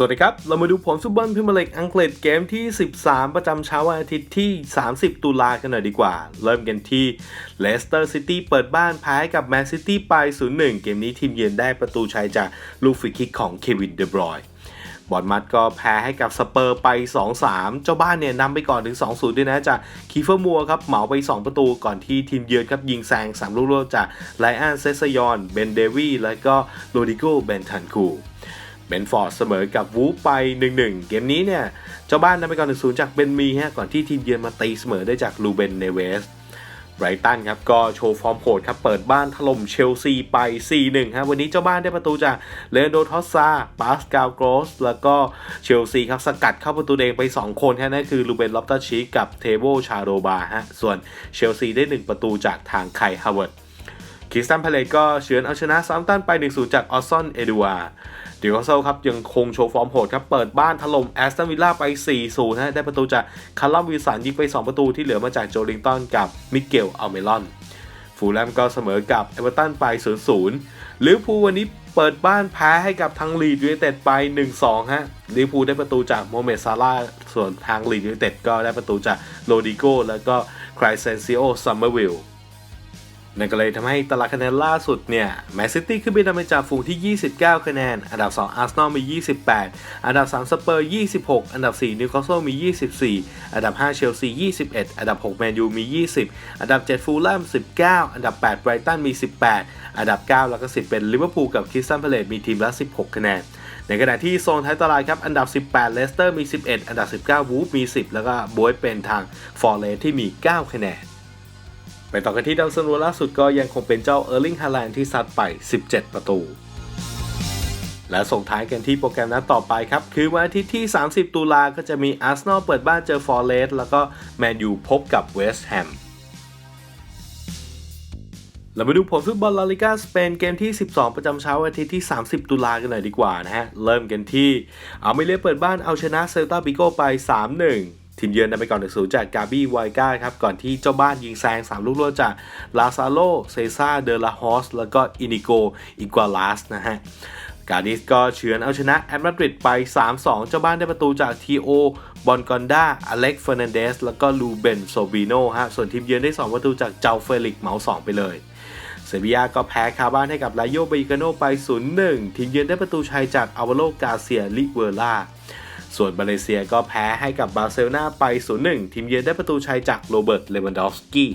สวัสดีครับ เรามาดูผลฟุตบอลพรีเมียร์ลีกอังกฤษเกมที่ 13 ประจำเช้าวันอาทิตย์ที่ 30 ตุลากันหน่อยดีกว่า เริ่มกันที่เลสเตอร์ซิตี้เปิดบ้านแพ้กับแมนซิตี้ไป 0-1 เกมนี้ทีมเยือนได้ประตูชัยจากลูกฟรีคิกของเควินเดบรอยน์บอลมัดก็แพ้ให้กับสเปอร์ไป 2-3 เจ้าบ้านเนี่ยนำไปก่อนถึง 2-0 ด้วยนะจากคีเฟอร์มัวครับเหมาไป 2 ประตูก่อนที่ทีมเยือนครับยิงแซง 3 ลูกรวดจากไลออนเซซยอน เบนเดวีแล้วก็โรดิโกเบนทันคู เบนฟอร์ดเสมอกับวูฟไป 1-1 เกมนี้เนี่ย เจ้าบ้านนำไปก่อน 1-0 จากเบนมีฮะก่อนที่ทีมเยือนมาตีเสมอได้จากลูเบนเนเวสไบรตันครับก็โชว์ฟอร์มโหดครับเปิดบ้านถล่มเชลซีไป 4-1ครับวันนี้เจ้าบ้านได้ประตูจากเลนโดทอสซาปาสกาลโกรส แล้วก็เชลซีครับสกัดเข้าประตูเองไป 2 คนแค่นั้นคือลูเบนลอฟตัชชีกับเทโบชาโดบาฮะส่วนเชลซีได้ 1 ประตูจากทางไคฮาวเวิร์ดคริสตันพาเลตก็เฉือนเอาชนะซัมตันไป 1-0 จากออสซอนเอดูอา เดียร์โซครับยังคงโชว์ฟอร์มโหดครับ เปิดบ้านถล่มแอสตันวิลล่าไป 4-0 นะ ได้ประตูจากคาร์ลวิลสันยิงไป 2 ประตูที่เหลือมาจากโจลิงตันกับมิเกลอัลเมลอน ฟูลแลมก็เสมอกับเอเวอร์ตันไป 0-0ลิเวอร์พูลวันนี้เปิดบ้านแพ้ให้กับทางลีดยูไนเต็ดไป 1-2 ฮะลิเวอร์พูลได้ประตูจากโมเมดซาร่าส่วนทางลีดยูไนเต็ดก็ได้ประตูจากโรดิโกแล้วก็ครเซนซิโอซัมเมอร์วิล นั่นก็เลยทำให้ตารางคะแนนล่าสุดเนี่ยแมนซิตี้ขึ้นไปนำเป็นจ่าฝูงที่ 29 คะแนน อันดับ 2 อาร์เซนอลมี 28 อันดับ 3 สเปอร์ 26 อันดับ 4 นิวคาสเซิลมี 24 อันดับ 5 เชลซี 21 อันดับ 6 แมนยู มี 20 อันดับ 7 ฟูลแลม 19 อันดับ 8 ไบรตัน มี 18 อันดับ 9 แล้วก็ 10 เป็นลิเวอร์พูลกับคริสตันพาเลตมีทีมละ 16 คะแนนในขณะที่โซนท้ายตารางครับ อันดับ 18 เลสเตอร์มี 11 อันดับ 19 วูฟมี 10 แล้วก็บวยเป็นทางฟอร์เรสที่มี 9 คะแนน ไปต่อกันที่ดาวซันโวล่าสุดก็ยังคงเป็นเจ้าเออร์ลิงฮาแลนด์ที่ซัดไป 17 ประตู และส่งท้ายกันที่โปรแกรมนัดต่อไปครับ คือวันอาทิตย์ที่ 30 ตุลาก็จะมีอาร์เซนอลเปิดบ้านเจอฟอร์เรสแล้วก็แมนยูพบกับเวสต์แฮมเรามาดูผลฟุตบอลลาลิกาสเปนเกมที่ 12 ประจำเช้าวันอาทิตย์ที่ 30 ตุลากันหน่อยดีกว่านะฮะ เริ่มกันที่อาไม่เลียเปิดบ้านเอาชนะเซลตาบิโกไป 3-1 ทีมเยือนนำไปก่อน1 0จากกาบี้ไวก้าครับ ก่อนที่เจ้าบ้านยิงแซง 3 ลูกรวดจากลาซาโลเซซาเดลาฮอส แล้วก็อินิโกอิกวาลาสนะฮะกาดิสก็เฉือนเอาชนะแอตมาดริดไป 3-2 เจ้าบ้านได้ประตูจากทีโอบอนกอนดาอเล็กเฟอร์นันเดส แล้วก็ลูเบนโซบิโนฮะ ส่วนทีมเยือนได้ 2 ประตูจากเจ้าเฟลิกเหมา 2 ไปเลยเซบียาก็แพ้คาบ้านให้กับลาโยเบกาโนไป 0-1 ทีมเยือนได้ประตูชัยจากอาวาโลกาเซียลิเวอร่า ส่วนมาเลเซียก็แพ้ให้กับบาร์เซโลนาไป 0-1 ทีมเยือนได้ประตูชัยจากโรเบิร์ต เลวันดอฟสกี้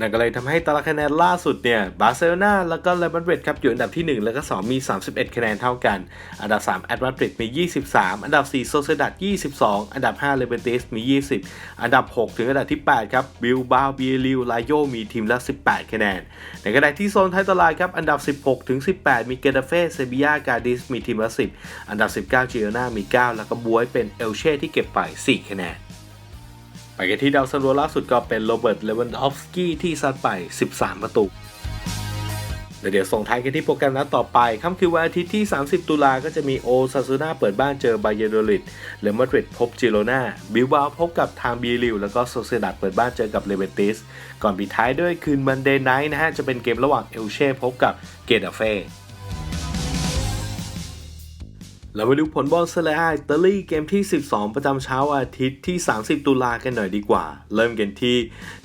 นั่นก็เลยทำให้ตารางคะแนนล่าสุดเนี่ยบาร์เซโลนาแล้วก็เรอัลมาดริดครับอยู่อันดับที่ 1 แล้วก็ 2 มี 31 คะแนนเท่ากัน อันดับ 3 แอตมาดริดมี 23 อันดับ 4 โซเซดัด22 อันดับ 5 เลเบติสมี 20 อันดับ 6 ถึงอันดับที่ 8 ครับบิลบาเบียริวลาโยมีทีมละ 18 คะแนนในขณะที่โซนท้ายตารางครับอันดับ 16 ถึง 18 มีเกตาเฟ่เซบียากาดิสมีทีมละ 10 อันดับ 19จิโอนามี 9 แล้วก็บวยเป็นเอลเช่ที่เก็บไป 4 คะแนน ไปกันที่ดาวซันโวล่าสุดก็เป็นโรเบิร์ตเลวันดอฟสกี้ที่ซัดไป 13 ประตูเดี๋ยวส่งท้ายกันที่โปรแกรมนัดต่อไป ค่ำคือวันอาทิตย์ที่ 30 ตุลาก็จะมีโอซาซูนาเปิดบ้านเจอบาเยโดลิดเลมาดริดพบจิโรนาบิลบาพบกับทางบีริว แล้วก็โซเซดัดเปิดบ้านเจอกับเลเวนติส ก่อนปิดท้ายด้วยคืนมันเดย์ไนท์นะฮะ จะเป็นเกมระหว่างเอลเช่พบกับเกตาเฟ่ เรามาดูผลบอลเซเลอาอิตาลีเกมที่ 12 ประจำเช้าอาทิตย์ที่ 30 ตุลากันหน่อยดีกว่า เริ่มกันที่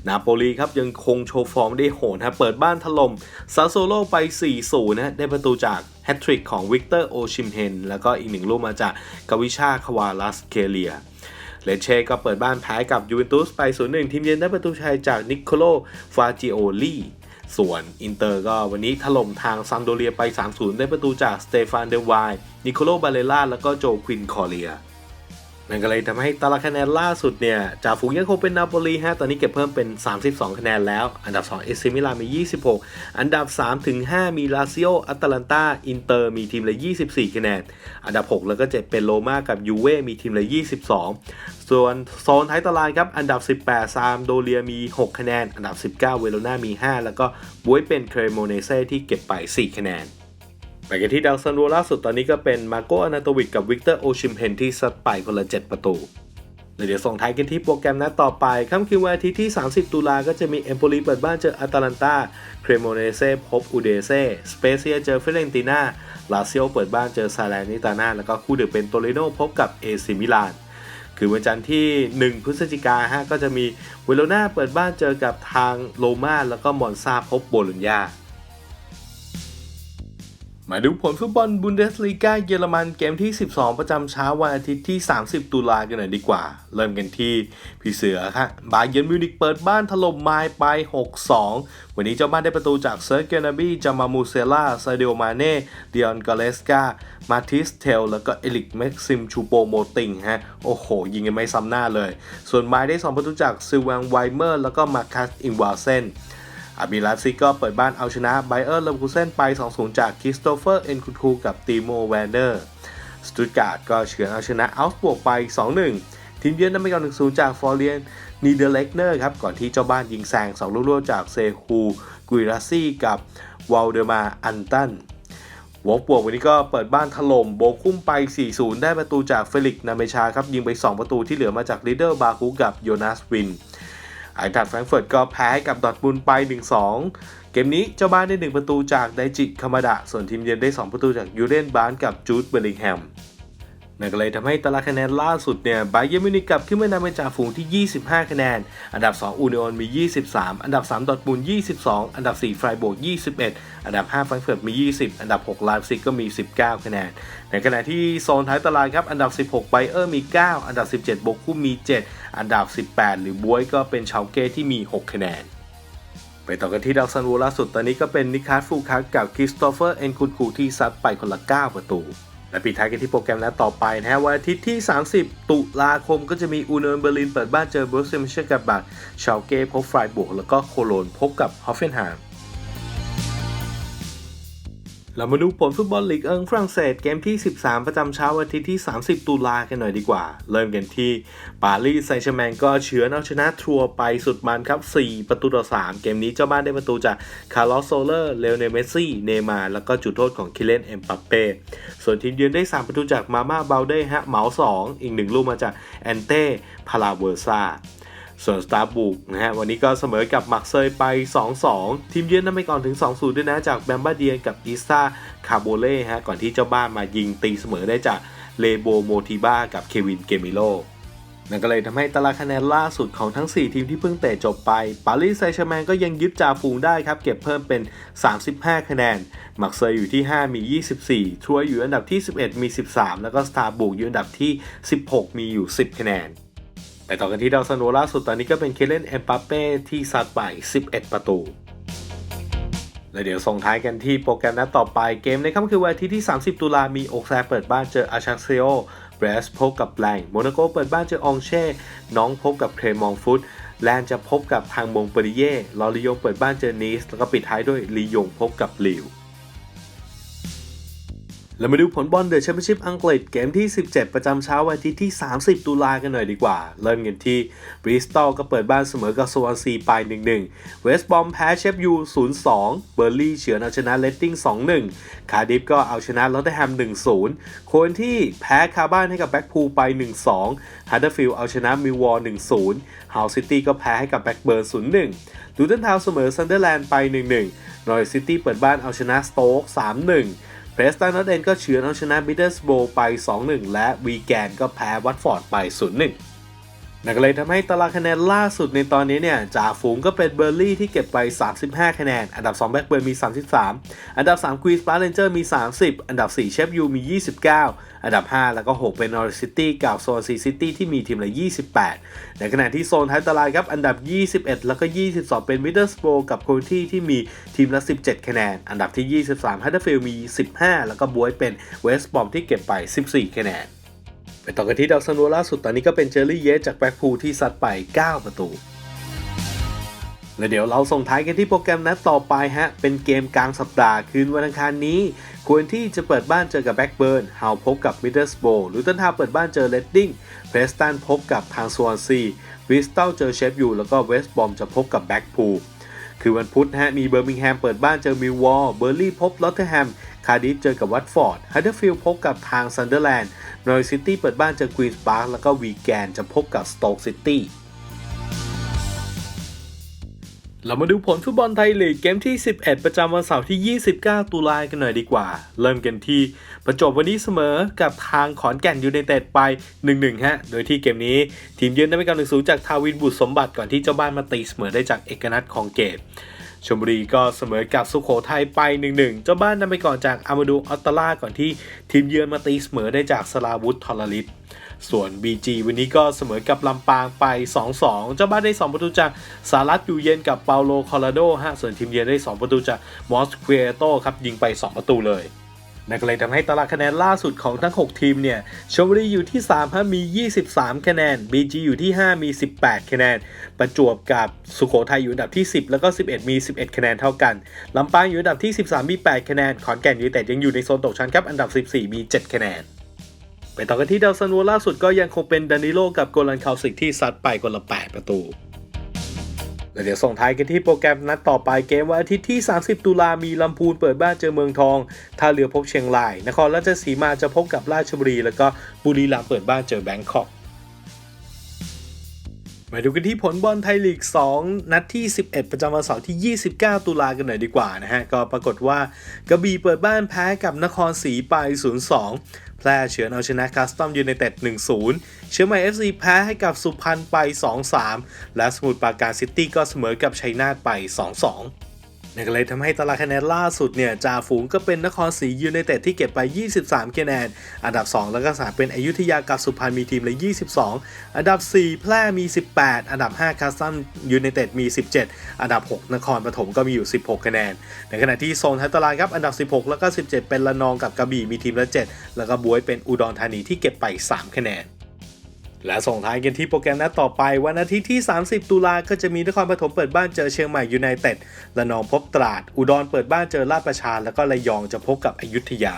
นาโปลีครับยังคงโชว์ฟอร์มได้โหดฮะเปิดบ้านถล่มซาโซโลไป 4-0 นะได้ประตูจากแฮตทริกของวิกเตอร์โอชิมเฮนแล้วก็อีกหนึ่งลูกมาจากกาวิชาควาลัสเคเลียเลเช่ก็เปิดบ้านแพ้กับยูเวนตุสไป 0-1 ทีมเยือนได้ประตูชัยจากนิโคโลฟาจิโอลี ส่วนอินเตอร์ก็วันนี้ถล่มทางซัมโดเรียไป 3-0 ได้ประตูจากสเตฟานเดวายนิโคโลบาเลล่าแล้วก็โจควินคอเลีย นั่นก็เลยทำให้ตารางคะแนนล่าสุดเนี่ยจ่าฝูงยังคงเป็นนาโปลีฮะตอนนี้เก็บเพิ่มเป็น 32 คะแนนแล้ว อันดับ 2 เอซิมิลานมี 26 อันดับ 3 ถึง 5 มีลาซิโออัตแลนตาอินเตอร์มีทีมละ 24 คะแนน อันดับ 6 แล้วก็ 7 เป็นโรม่ากับยูเว่มีทีมละ 22 ส่วนโซนท้ายตารางครับ อันดับ 18 ซามโดเรียมี 6 คะแนน อันดับ 19 เวโรนามี 5 แล้วก็บวยเป็นเครโมเนเซ่ที่เก็บไป 4 คะแนน ไปกันที่ดาวซันโวล่าสุดตอนนี้ก็เป็นมาโกอนาโตวิกกับวิกเตอร์โอชิมเพนที่ซัดไปคนละ 7 ประตูเดี๋ยวส่งท้ายกันที่โปรแกรมนัดต่อไป ค่ำคืนวันอาทิตย์ที่ 30 ตุลาก็จะมีเอมโปลีเปิดบ้านเจออาตาลันตาเครโมเนเซ่พบอูเดเซ่สเปเซียเจอเฟเรนติน่าลาซิโอเปิดบ้านเจอซาแลนิตาน่าแล้วก็คู่ดึกเป็นโตเรโนพบกับเอซิมิลานคือวันจันทร์ที่ 1 พฤศจิกาฮะก็จะมีเวโรนาเปิดบ้านเจอกับทางโรม่าแล้วก็มอนซาพบโบโลญญา มาดูผลฟุตบอลบุนเดสลีกาเยอรมันเกมที่ 12 ประจำเช้าวันอาทิตย์ที่ 30 ตุลากันหน่อยดีกว่า เริ่มกันที่พี่เสือครับบาเยิร์นมิวนิกเปิดบ้านถล่มไมล์ไป 6-2 วันนี้เจ้าบ้านได้ประตูจากเซิร์เกนาบีจามามูเซล่าซาเดโอมาเน่เดียนกาเลสกามาทิสเทล แล้วก็เอลิกแม็กซิมชูโปโมติงฮะ โอ้โห ยิงกันไม่ซ้ำหน้าเลย ส่วนไมล์ได้ 2 ประตูจากซิวังไวเมอร์ แล้วก็มาคัสอิงวาเซน อาบิลาซิกก็เปิดบ้านเอาชนะไบเออร์เลมคูเซนไป 2-0 จากคริสโตเฟอร์เอ็นคูทูกับตีโมแวนเดอร์สตุตการ์ดก็เฉือนเอาชนะอัลส์บวกไป 2-1 ทีมเยือนนำไปก่อน1-0 จากฟอร์เรียนนีเดเลกเนอร์ครับ ก่อนที่เจ้าบ้านยิงแซง2ลูกรวดจากเซฮูกุยราซี่กับวาลเดมาอันตันวอลบวกวันนี้ก็เปิดบ้านถล่มโบกคุ้มไป 4-0 ได้ประตูจากเฟลิกนาเมชาครับ ยิงไป 2 ประตูที่เหลือมาจากลีเดอร์บาคูกับโยนาสวิน ไอทัดแฟรงเฟิร์ตก็แพ้ให้กับดอทบุนไป 1-2 เกมนี้เจ้าบ้านได้ 1 ประตูจากไดจิคามาดะ ส่วนทีมเยือนได้ 2 ประตูจากยูเรนบานกับจูดเบลลิงแฮม นั่นก็เลยทำให้ตารางคะแนนล่าสุดเนี่ยไบเยมินิกลับขึ้นมานำเป็นจ่าฝูงที่ 25 คะแนน อันดับ 2 อูนิออนมี 23 อันดับ 3 ดอทมุนด์22 อันดับ 4 ไฟบวก21 อันดับ5แฟรงเฟิร์ตมี 20 อันดับ 6 ไลฟ์ซิกก็มี 19 คะแนน ในขณะที่โซนท้ายตารางครับ อันดับ 16 ไบเออร์มี 9 อันดับ 17 บกคุมมี 7 อันดับ 18 หรือบวยก็เป็นชาวเก้ที่มี 6 คะแนนไปต่อกันที่ดาวซันวูล่าสุดตอนนี้ก็เป็นนิคัสฟูคัสกับคริสโตเฟอร์เอ็นคุนคูที่ซัดไปคนละ 9 ประตู และปิดท้ายกันที่โปรแกรมนัดต่อไปนะฮะวันอาทิตย์ที่ 30 ตุลาคมก็จะมีอูเนอร์เบอร์ลินเปิดบ้านเจอบรูเซมเชกับบักชาวเก้พบไฟบวกแล้วก็โคโลนพบกับฮอฟเฟนไฮม์ เรามาดูผลฟุตบอลลีกเอิงฝรั่งเศสเกมที่ 13 ประจำเช้าวันอาทิตย์ที่ 30 ตุลากันหน่อยดีกว่า เริ่มกันที่ปารีสไซงต์แชร์แมงก็เฉือนเอาชนะทัวร์ไปสุดมันครับ 4 ประตูต่อ 3 เกมนี้เจ้าบ้านได้ประตูจากคาร์ลอสโซเลอร์เลโอเนลเมสซี่ เนมาร์แล้วก็จุดโทษของคิเลนเอ็มปัปเป้ ส่วนทีมเยือนได้ 3 ประตูจากมาม่าเบลเด้ฮะเหมา 2 อีก 1 ลูกมาจากแอนเต้พาราเวอร์ซา ส่วนสตาร์บุกนะฮะวันนี้ก็เสมอกับมักเซยไป 2-2 ทีมเยือนนำไปก่อนถึง 2-0 ด้วยนะ จากแบมบาเดียกับอิซาคาโบเล่ฮะก่อนที่เจ้าบ้านมายิงตีเสมอได้จากเลโบโมทิบ้ากับเควินเกมิโลนั่นก็เลยทำให้ตารางคะแนนล่าสุดของทั้ง 4 ทีมที่เพิ่งเตะจบไป ปารีสไซงต์แชร์แมงก็ยังยึดจ่าฝูงได้ครับ เก็บเพิ่มเป็น 35 คะแนน มักเซยอยู่ที่ 5 มี 24 ทัวร์อยู่อันดับที่ 11 มี 13 แล้วก็สตาร์บุกอยู่อันดับที่ 16 มีอยู่ 10 คะแนน แต่ต่อกันที่ดาวซันโวล่าสุดตอนนี้ก็เป็นเคเลนเอ็มปาเป้ที่ซัดไป 11 ประตู และเดี๋ยวส่งท้ายกันที่โปรแกรมนัดต่อไปเกมในค่ำคืนวันอาทิตย์ที่ 30 ตุลามีโอกแซเปิดบ้านเจออาชักเซโอเบรสพบกับแลงโมนาโกเปิดบ้านเจอองเช่ น้องพบกับเครมองฟุตแลนจะพบกับทางมงเปริเย่ลอริยงเปิดบ้านเจอนีสแล้วก็ปิดท้ายด้วยลียงพบกับลิว เรามาดูผลบอลเดอะแชมเปี้ยนชิพอังกฤษเกมที่ 17 ประจำเช้าวันอาทิตย์ที่ 30 ตุลากันหน่อยดีกว่า เริ่มกันที่บริสตอลก็เปิดบ้านเสมอกับสวอนซีไป1-1 เวสต์บอมแพ้เชฟยู0-2 เบอร์ลี่เฉือนเอาชนะเลตติ้ง 2-1 คาร์ดิฟก็เอาชนะลอตเทอร์แฮม 1-0 โคนที่แพ้คาบ้านให้กับแบ็กพูลไป 1-2 ฮัตเตอร์ฟิลด์เอาชนะมิววอร์1-0 ฮาวซิตี้ก็แพ้ให้กับแบ็กเบิร์น0-1 ดูตันทาวเสมอซันเดอร์แลนด์ไป 1-1 นอริซิตี้เปิดบ้านเอาชนะสโต๊ก3-1 รสตันนอตเดนก็เฉือนเอาชนะบิดเดอร์สโบไป 2-1 และวีแกนก็แพ้วัตฟอร์ดไป 0-1 นั่นก็เลยทำให้ตารางคะแนนล่าสุดในตอนนี้เนี่ยจ่าฝูงก็เป็นเบอร์ลี่ที่เก็บไป 35 คะแนน อันดับ 2 แบ็กเบิร์นมี 33 อันดับ 3 ควีนส์ปาร์เรนเจอร์มี 30 อันดับ 4 เชฟยูมี 29 อันดับ 5 แล้วก็ 6 เป็นนอริซิตี้กับโซนซีซิตี้ที่มีทีมละ 28 ในขณะที่โซนท้ายตารางครับ อันดับ 21 แล้วก็ 22 เป็นมิดเดิลสโบกับโคที่ที่มีทีมละ 17 คะแนน อันดับที่ 23ฮัตเตอร์ฟิลมี 15 แล้วก็บวยเป็นเวสต์บอมที่เก็บไป 14 คะแนน ไปต่อกันที่ดาวซันโวล่าสุดตอนนี้ก็เป็นเจอร์รี่เยสจากแบ็กพูลที่ซัดไป 9 ประตู และเดี๋ยวเราส่งท้ายกันที่โปรแกรมนัดต่อไปฮะ เป็นเกมกลางสัปดาห์คืนวันอังคารนี้ ควรที่จะเปิดบ้านเจอกับแบ็กเบิร์นฮาวพบกับมิดเดิลสโบลูตันทาเปิดบ้านเจอเลดดิ้งเพรสตันพบกับทางสวอนซีบริสตัลเจอเชฟยูแล้วก็เวสต์บอมจะพบกับแบ็กพูลคือวันพุธฮะมีเบอร์มิงแฮมเปิดบ้านเจอมิลวอลเบอร์ลี่พบลอตเทอร์แฮม คาร์ดิฟเจอกับวัตฟอร์ดฮัตเตอร์ฟิลด์พบกับทางซันเดอร์แลนด์นอริซิตี้เปิดบ้านเจอควีนส์พาร์คแล้วก็วีแกนจะพบกับสโต๊กซิตี้เรามาดูผลฟุตบอลไทยลีกเกมที่ 11 ประจำวันเสาร์ที่ 29 ตุลากันหน่อยดีกว่า เริ่มกันที่ประจวบวันนี้เสมอกับทางขอนแก่นยูไนเต็ดไป 1-1 ฮะ โดยที่เกมนี้ทีมเยือนได้ไปก่อน1-0จากทาวินบุตรสมบัติก่อนที่เจ้าบ้านมาตีเสมอได้จากเอกนัทของเกต ชมบุรีก็เสมอกับสุโขทัยไป 1-1 เจ้าบ้านนำไปก่อนจากอามาดูอัตตาล่าก่อนที่ทีมเยือนมาตีเสมอได้จากสลาวุธทอลลิตส่วน BG วันนี้ก็เสมอกับลำปางไป 2-2 เจ้าบ้านได้ 2 ประตูจากสารัตอยู่เย็นกับเปาโลคอลาโดฮะส่วนทีมเยือนได้ 2 ประตูจากมอสเควโตครับยิงไป 2 ประตูเลย นั่นก็เลยทำให้ตารางคะแนนล่าสุดของทั้ง 6 ทีมเนี่ยชลบุรีอยู่ที่ 3 ฮะ มี 23 คะแนน BG อยู่ที่ 5 มี 18 คะแนน ประจวบกับสุโขทัยอยู่อันดับที่ 10 แล้วก็ 11 มี 11 คะแนนเท่ากัน ลำปางอยู่อันดับที่ 13 มี 8 คะแนน ขอนแก่นยูไนเต็ดยังอยู่ในโซนตกชั้นครับ อันดับ 14 มี 7 คะแนน ไปต่อกันที่ดาวซันโวล่าสุดก็ยังคงเป็นดานิโลกับโกลันคาวสิกที่ซัดไปคนละ 8 ประตู แล้วเดี๋ยวส่งท้ายกันที่โปรแกรมนัดต่อไปเกมวันอาทิตย์ที่ 30 ตุลามีลำพูนเปิดบ้านเจอเมืองทอง ท่าเรือพบเชียงราย นครราชสีมาจะพบกับราชบุรี แล้วก็บุรีรัมย์เปิดบ้านเจอแบงคอกมาดูกันที่ผลบอลไทยลีก 2 นัดที่ 11 ประจำวันเสาร์ที่ 29 ตุลากันหน่อยดีกว่านะฮะ ก็ปรากฏว่ากระบี่เปิดบ้านแพ้กับนครศรีไป 0-2 แพร่เฉือนเอาชนะคัสตอมยูไนเต็ด 1-0 เชียงใหม่ FC แพ้ให้กับสุพรรณไป 2-3 และสมุทรปราการซิตี้ก็เสมอกับชัยนาทไป 2-2 นั่นก็เลยทำให้ตารางคะแนนล่าสุดเนี่ยจ่าฝูงก็เป็นนครศรียูไนเต็ดที่เก็บไป 23 คะแนน อันดับ 2 แล้วก็3เป็นอยุธยากับสุพรรณมีทีมละ 22 อันดับ 4 แพร่มี 18 อันดับ 5คัสตัมยูไนเต็ดมี 17 อันดับ 6 นครปฐมก็มีอยู่ 16 คะแนน ในขณะที่โซนท้ายตารางครับ อันดับ 16 แล้วก็ 17 เป็นละนองกับกระบี่มีทีมละ 7 แล้วก็บวยเป็นอุดรธานีที่เก็บไป 3 คะแนน และส่งท้ายกันที่โปรแกรมนัดต่อไปวันอาทิตย์ที่ 30 ตุลาก็จะมีนครปฐมเปิดบ้านเจอเชียงใหม่ยูไนเต็ดระนองพบตราด อุดรเปิดบ้านเจอลาดประชา แล้วก็ระยองจะพบกับอยุธยา